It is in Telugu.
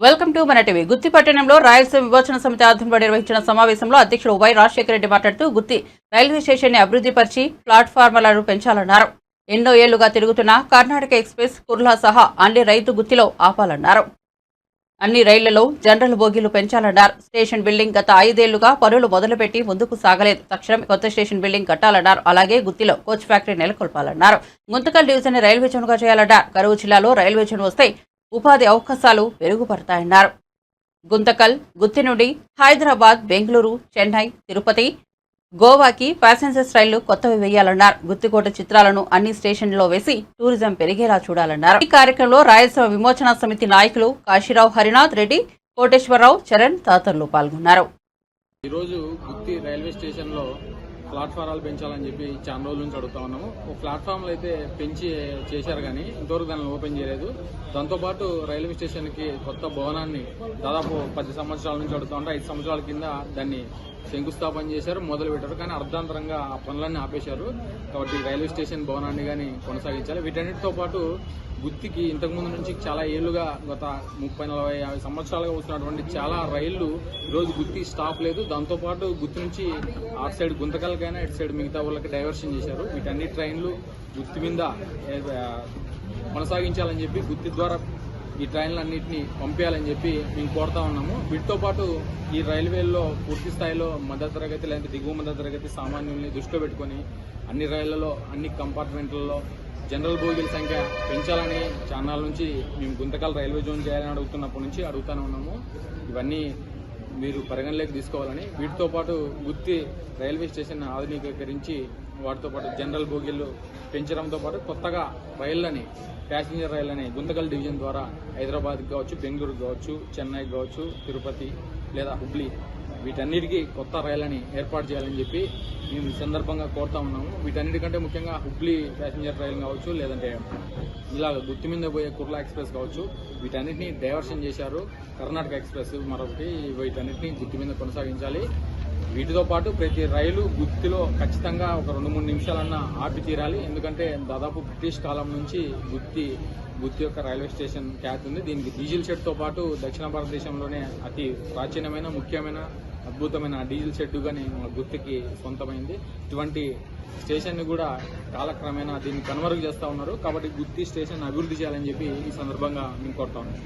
వెల్కమ్ టు మన టీవీ. గుత్తి పట్టణంలో రాయలసీమ విమోచన సమితి ఆధ్వర్యంలో నిర్వహించిన సమావేశంలో అధ్యక్షుడు వై రాజశేఖర రెడ్డి మాట్లాడుతూ గుత్తి రైల్వే స్టేషన్ని అభివృద్ధిపరిచి ప్లాట్ఫార్మలను పెంచాలన్నారు. ఎన్నో ఏళ్ళుగా తిరుగుతున్న కర్ణాటక ఎక్స్ప్రెస్ కుర్లా సహా అన్ని రైతు గుత్తిలో ఆపాలన్నారు. అన్ని రైళ్ళలో జనరల్ బోగీలు పెంచాలన్నారు. స్టేషన్ బిల్డింగ్ గత ఐదేళ్ళుగా పనులు మొదలుపెట్టి ముందుకు సాగలేదు. తక్షణం కొత్త స్టేషన్ బిల్డింగ్ కట్టాలన్నారు. అలాగే గుత్తిలో కోచ్ ఫ్యాక్టరీ నెలకొల్పాలన్నారు. గుంతకల్ డివిజన్ని రైల్వే జోన్గా చేయాలన్నారు. కరువు జిల్లాలో రైల్వే జోన్ వస్తే ఉపాధి అవకాశాలు మెరుగుపడతాయన్నారు గుంతకల్ గుత్తి నుండి హైదరాబాద్ బెంగళూరు చెన్నై తిరుపతి గోవాకి ప్యాసింజర్స్ రైళ్ళు కొత్తవి వేయాలన్నారు. గుత్తికోట చిత్రాలను అన్ని స్టేషన్లలో వేసి టూరిజం పెరిగేలా చూడాలన్నారు. ఈ కార్యక్రమంలో రాయలసీమ విమోచన సమితి నాయకులు కాశీరావు హరినాథ్ రెడ్డి కోటేశ్వరరావు చరణ్ తదితరులు పాల్గొన్నారు. ఈరోజు గుత్తి రైల్వే స్టేషన్లో ప్లాట్ఫారాలు పెంచాలని చెప్పి చాలా రోజుల నుంచి అడుగుతా ఉన్నాము. ఒక ప్లాట్ఫామ్లు అయితే పెంచి చేశారు కానీ ఇంతవరకు దాన్ని ఓపెన్ చేయలేదు. దాంతోపాటు రైల్వే స్టేషన్కి కొత్త భవనాన్ని దాదాపు పది సంవత్సరాల నుంచి అడుగుతా ఉంటే ఐదు సంవత్సరాల కింద దాన్ని శంకుస్థాపన చేశారు మొదలు పెట్టారు. కానీ అర్ధాంతరంగా ఆ పనులన్నీ ఆపేశారు. కాబట్టి రైల్వే స్టేషన్ భవనాన్ని కానీ కొనసాగించాలి. వీటన్నిటితో పాటు గుత్తికి ఇంతకుముందు నుంచి చాలా ఏళ్ళుగా గత ముప్పై నలభై యాభై సంవత్సరాలుగా వస్తున్నటువంటి చాలా రైళ్ళు ఈరోజు గుత్తి స్టాప్ లేదు. దాంతోపాటు గుత్తి నుంచి అటు సైడ్ గుంతకల్కైనా ఇటు సైడ్ మిగతా వాళ్ళకి డైవర్షన్ చేశారు. వీటన్ని ట్రైన్లు గుత్తి మీద కొనసాగించాలని చెప్పి గుత్తి ద్వారా ఈ ట్రైన్లు అన్నింటినీ పంపించాలని చెప్పి మేము కోరుతా ఉన్నాము. వీటితో పాటు ఈ రైల్వేల్లో పూర్తి స్థాయిలో మధ్య తరగతి లేదంటే దిగువ మధ్య తరగతి సామాన్యుల్ని దృష్టిలో పెట్టుకొని అన్ని రైళ్ళలో అన్ని కంపార్ట్మెంట్లలో జనరల్ బోగీల సంఖ్య పెంచాలని చాన్నాళ్ళ నుంచి మేము గుంతకల్ రైల్వే జోన్ చేయాలని అడుగుతున్నప్పటి నుంచి అడుగుతూనే ఉన్నాము. ఇవన్నీ మీరు పరిగణలోకి తీసుకోవాలని వీటితో పాటు గుత్తి రైల్వే స్టేషన్ ఆధునీకరించి వాటితో పాటు జనరల్ బోగీలు పెంచడంతో పాటు కొత్తగా రైళ్ళని ప్యాసింజర్ రైళ్ళని గుంతకల్ డివిజన్ ద్వారా హైదరాబాద్కి కావచ్చు బెంగళూరు కావచ్చు చెన్నై కావచ్చు తిరుపతి లేదా హుబ్లీ వీటన్నిటికీ కొత్త రైళ్ళని ఏర్పాటు చేయాలని చెప్పి మేము ఈ సందర్భంగా కోరుతా ఉన్నాము. వీటన్నిటికంటే ముఖ్యంగా హుబ్లీ ప్యాసింజర్ రైలు కావచ్చు లేదంటే ఇలా గుత్తి మీద పోయే కుర్లా ఎక్స్ప్రెస్ కావచ్చు వీటన్నిటిని డైవర్షన్ చేశారు కర్ణాటక ఎక్స్ప్రెస్ మరొకటి. వీటన్నిటిని గుత్తి మీద కొనసాగించాలి. వీటితో పాటు ప్రతి రైలు గుత్తిలో ఖచ్చితంగా ఒక రెండు మూడు నిమిషాలన్నా ఆపి తీరాలి. ఎందుకంటే దాదాపు బ్రిటిష్ కాలం నుంచి గుత్తి గుత్తి యొక్క రైల్వే స్టేషన్ ఖ్యాతి ఉంది. దీనికి డీజిల్ షెడ్తో పాటు దక్షిణ భారతదేశంలోనే అతి ప్రాచీనమైన ముఖ్యమైన అద్భుతమైన డీజిల్ షెడ్డుగానే మన గుత్తికి సొంతమైంది. ఇటువంటి స్టేషన్ని కూడా కాలక్రమేణా దీన్ని కనుమరుగు చేస్తూ ఉన్నారు. కాబట్టి గుత్తి స్టేషన్ అభివృద్ధి చేయాలని చెప్పి ఈ సందర్భంగా మేము కోరుతా ఉన్నాం.